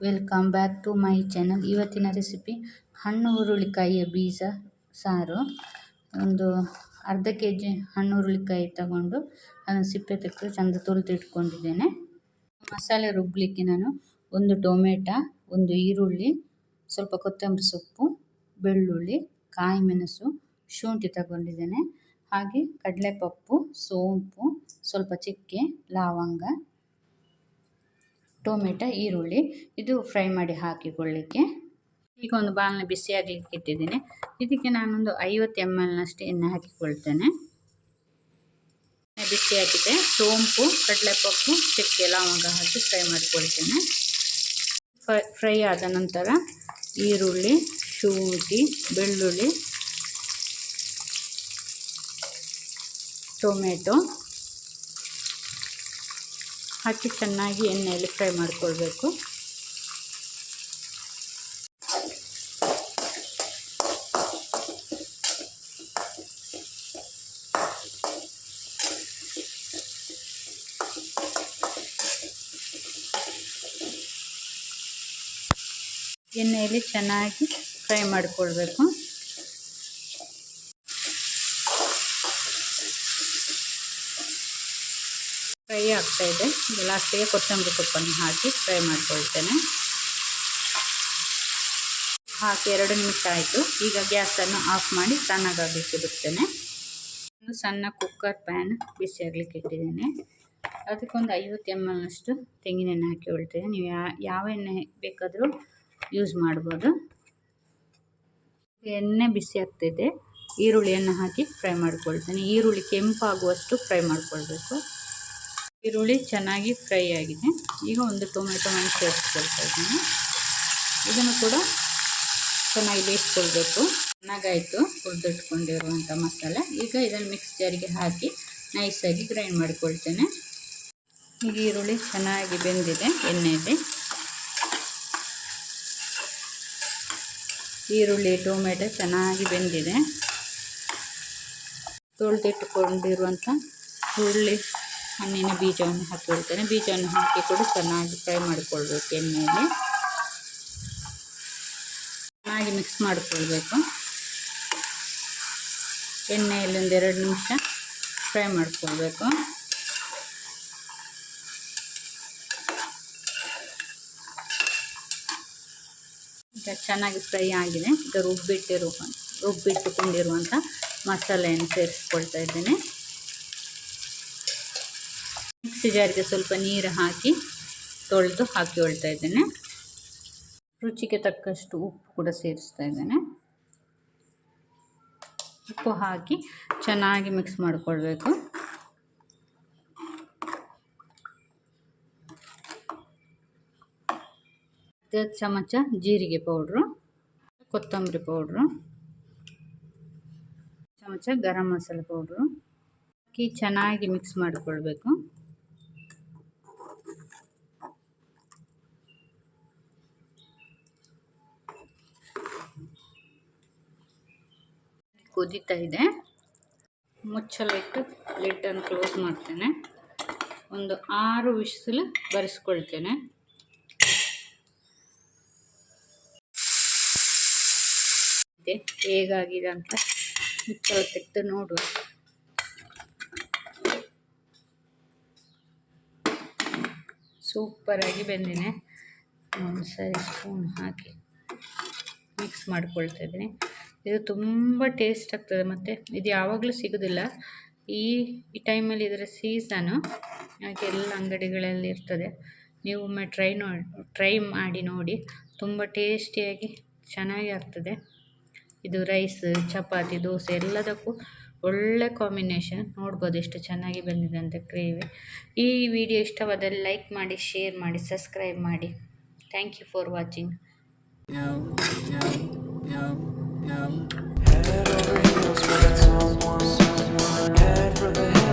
Welcome back to my channel ಇವತ್ತಿನ recipe ಹಣ್ಣು ಹುರುಳಿಕಾಯಿಯ ಬೀಜ ಸಾರು. ಒಂದು ಅರ್ಧ ಕೆ ಜಿ ಹಣ್ಣು ಹುರುಳಿಕಾಯಿ ತಗೊಂಡು ಅದನ್ನು ಸಿಪ್ಪೆ ತೆಗೆದು ಚೆಂದ ತೊಳೆದಿಟ್ಕೊಂಡಿದ್ದೇನೆ ಮಸಾಲೆ ರುಬ್ಬಲಿಕ್ಕೆ ನಾನು ಒಂದು ಟೊಮೆಟ, ಒಂದು ಈರುಳ್ಳಿ, ಸ್ವಲ್ಪ ಕೊತ್ತಂಬರಿ ಸೊಪ್ಪು, ಬೆಳ್ಳುಳ್ಳಿ, ಕಾಯಿ ಮೆಣಸು, ಶುಂಠಿ ತಗೊಂಡಿದ್ದೇನೆ. ಹಾಗೆ ಕಡಲೆಪಪ್ಪು, ಸೋಂಪು, ಸ್ವಲ್ಪ ಚಕ್ಕೆ, ಲವಂಗ ಟೊಮೆಟೊ, ಈರುಳ್ಳಿ ಇದು ಫ್ರೈ ಮಾಡಿ ಹಾಕಿಕೊಳ್ಳಿಕ್ಕೆ. ಈಗ ಒಂದು ಬಾಲ್ನ ಬಿಸಿಯಾಗಲಿಕ್ಕೆ ಇಟ್ಟಿದ್ದೀನಿ. ಇದಕ್ಕೆ ನಾನೊಂದು ಐವತ್ತು ಎಂ ಎಲ್ನಷ್ಟು ಎಣ್ಣೆ ಹಾಕಿಕೊಳ್ತೇನೆ. ಬಿಸಿ ಹಾಕಿದೆ ಸೋಂಪು, ಕಡಲೆಪಪ್ಪು ಚಕ್ಕೆ ಲವಂಗ ಹಾಕಿ ಫ್ರೈ ಮಾಡಿಕೊಳ್ತೇನೆ. ಫ್ರೈ ಆದ ನಂತರ ಈರುಳ್ಳಿ, ಶುಂಠಿ, ಬೆಳ್ಳುಳ್ಳಿ, ಟೊಮೆಟೊ ಹಾಕಿ ಚೆನ್ನಾಗಿ ಎಣ್ಣೆಯಲ್ಲಿ ಫ್ರೈ ಮಾಡಿಕೊಳ್ಬೇಕು. ಎಣ್ಣೆಯಲ್ಲಿ ಚೆನ್ನಾಗಿ ಫ್ರೈ ಮಾಡಿಕೊಳ್ಬೇಕು. ಫ್ರೈ ಆಗ್ತಾಯಿದೆ ಲಾಸ್ಟಿಗೆ ಕೊತ್ತಂಬರಿ ಸೊಪ್ಪನ್ನು ಹಾಕಿ ಫ್ರೈ ಮಾಡ್ಕೊಳ್ತೇನೆ. ಹಾಕಿ ಎರಡು ನಿಮಿಷ ಆಯಿತು. ಈಗ ಗ್ಯಾಸನ್ನು ಆಫ್ ಮಾಡಿ ತಣ್ಣಗಾಗಲಿಕ್ಕೆ ಬಿಡ್ತೇನೆ ಒಂದು ಸಣ್ಣ ಕುಕ್ಕರ್ ಪ್ಯಾನ್ ಬಿಸಿ ಆಗಲಿಕ್ಕೆ ಇಟ್ಟಿದ್ದೇನೆ. ಅದಕ್ಕೊಂದು ಐವತ್ತು ಎಂ ಎಲ್ನಷ್ಟು ತೆಂಗಿನೆಣ್ಣೆ ಹಾಕಿ ಹೊಳ್ತೇನೆ ನೀವು ಯಾವ ಎಣ್ಣೆ ಬೇಕಾದರೂ ಯೂಸ್ ಮಾಡ್ಬೋದು. ಎಣ್ಣೆ ಬಿಸಿ ಆಗ್ತಿದೆ. ಈರುಳ್ಳಿಯನ್ನು ಹಾಕಿ ಫ್ರೈ ಮಾಡ್ಕೊಳ್ತೇನೆ. ಈರುಳ್ಳಿ ಕೆಂಪಾಗುವಷ್ಟು ಫ್ರೈ ಮಾಡ್ಕೊಳ್ಬೇಕು. ಈರುಳ್ಳಿ ಚೆನ್ನಾಗಿ ಫ್ರೈ ಆಗಿದೆ. ಈಗ ಒಂದು ಟೊಮೆಟೊ ಹಣ್ಣು ಸೇರಿಸ್ಕೊಳ್ತಾ ಇದ್ದೀನಿ. ಇದನ್ನು ಕೂಡ ಚೆನ್ನಾಗಿ ಬೇಯಿಸ್ಕೊಳ್ಬೇಕು. ಚೆನ್ನಾಗಾಯಿತು ಹುರಿದಿಟ್ಕೊಂಡಿರುವಂಥ ಮಸಾಲೆ. ಈಗ ಇದನ್ನು ಮಿಕ್ಸ್ ಜಾರಿಗೆ ಹಾಕಿ ನೈಸಾಗಿ ಗ್ರೈಂಡ್ ಮಾಡಿಕೊಳ್ತೇನೆ. ಈಗ ಈರುಳ್ಳಿ ಚೆನ್ನಾಗಿ ಬೆಂದಿದೆ ಎಣ್ಣೆಯಲ್ಲಿ. ಈರುಳ್ಳಿ, ಟೊಮೆಟೊ ಚೆನ್ನಾಗಿ ಬೆಂದಿದೆ. ತೊಳೆದಿಟ್ಟುಕೊಂಡಿರುವಂಥ ಹುರುಳಿ ಹಣ್ಣಿನ ಬೀಜವನ್ನು ಹಾಕಿಕೊಳ್ತೇನೆ ಬೀಜವನ್ನು ಹಾಕಿ ಕೂಡ ಚೆನ್ನಾಗಿ ಫ್ರೈ ಮಾಡಿಕೊಳ್ಬೇಕು ಎಣ್ಣೆಯಲ್ಲಿ. ಚೆನ್ನಾಗಿ ಮಿಕ್ಸ್ ಮಾಡಿಕೊಳ್ಬೇಕು. ಎಣ್ಣೆಯಲ್ಲಿ ಒಂದು ಎರಡು ನಿಮಿಷ ಫ್ರೈ ಮಾಡಿಕೊಳ್ಬೇಕು. ಈಗ ಚೆನ್ನಾಗಿ ಫ್ರೈ ಆಗಿದೆ. ಈಗ ರುಬ್ಬಿಟ್ಟಿರುವ ರುಬ್ಬಿಟ್ಟುಕೊಂಡಿರುವಂಥ ಮಸಾಲೆಯನ್ನು ಸೇರಿಸ್ಕೊಳ್ತಾ ಇದ್ದೇನೆ. ಮಿಕ್ಸಿ ಜಾರಿಗೆ ಸ್ವಲ್ಪ ನೀರು ಹಾಕಿ ತೊಳೆದು ಹಾಕಿ ಹೊಳ್ತಾ ಇದ್ದೇನೆ. ರುಚಿಗೆ ತಕ್ಕಷ್ಟು ಉಪ್ಪು ಕೂಡ ಸೇರಿಸ್ತಾ ಇದ್ದೇನೆ. ಉಪ್ಪು ಹಾಕಿ ಚೆನ್ನಾಗಿ ಮಿಕ್ಸ್ ಮಾಡಿಕೊಳ್ಬೇಕು. ಚಮಚ ಜೀರಿಗೆ ಪೌಡ್ರು, ಕೊತ್ತಂಬರಿ ಪೌಡ್ರು ಚಮಚ ಗರಂ ಮಸಾಲೆ ಪೌಡ್ರು ಹಾಕಿ ಚೆನ್ನಾಗಿ ಮಿಕ್ಸ್ ಮಾಡಿಕೊಳ್ಬೇಕು. ಕುದೀತಾ ಇದೆ. ಮುಚ್ಚಲಿಟ್ಟು ಇಟ್ಟು ಲಿಡ್ಡನ್ನು ಕ್ಲೋಸ್ ಮಾಡ್ತೇನೆ. ಒಂದು ಆರು ವಿಸಿಲು ಬರೆಸ್ಕೊಳ್ತೇನೆ. ಹೇಗಾಗಿದೆ ಅಂತ ಮುಚ್ಚಲು ತೆಗೆದು ನೋಡುವ. ಸೂಪರಾಗಿ ಬಂದಿದೆ. ಒಂದು ಸರಿ ಸ್ಪೂನ್ ಹಾಕಿ ಮಿಕ್ಸ್ ಮಾಡ್ಕೊಳ್ತಾ ಇದ್ದೀನಿ. ಇದು ತುಂಬ ಟೇಸ್ಟ್ ಆಗ್ತದೆ ಮತ್ತು. ಇದು ಯಾವಾಗಲೂ ಸಿಗೋದಿಲ್ಲ. ಈ ಈ ಟೈಮಲ್ಲಿ ಇದರ ಸೀಸನು ಹಾಗೆ ಎಲ್ಲ ಅಂಗಡಿಗಳಲ್ಲಿ ಇರ್ತದೆ. ನೀವು ಒಮ್ಮೆ ಟ್ರೈ ನೋಡಿ ಟ್ರೈ ಮಾಡಿ ನೋಡಿ. ತುಂಬ ಟೇಸ್ಟಿಯಾಗಿ ಚೆನ್ನಾಗಿ ಆಗ್ತದೆ. ಇದು ರೈಸ್ ಚಪಾತಿ, ದೋಸೆ ಎಲ್ಲದಕ್ಕೂ ಒಳ್ಳೆ ಕಾಂಬಿನೇಷನ್ ನೋಡ್ಬೋದು ಎಷ್ಟು ಚೆನ್ನಾಗಿ ಬಂದಿದೆ ಅಂತ ಕ್ರೇವಿ ಈ ವಿಡಿಯೋ ಇಷ್ಟವಾದಲ್ಲಿ ಲೈಕ್ ಮಾಡಿ ಶೇರ್ ಮಾಡಿ ಸಬ್ಸ್ಕ್ರೈಬ್ ಮಾಡಿ. Thank you for watching head over heels for the No.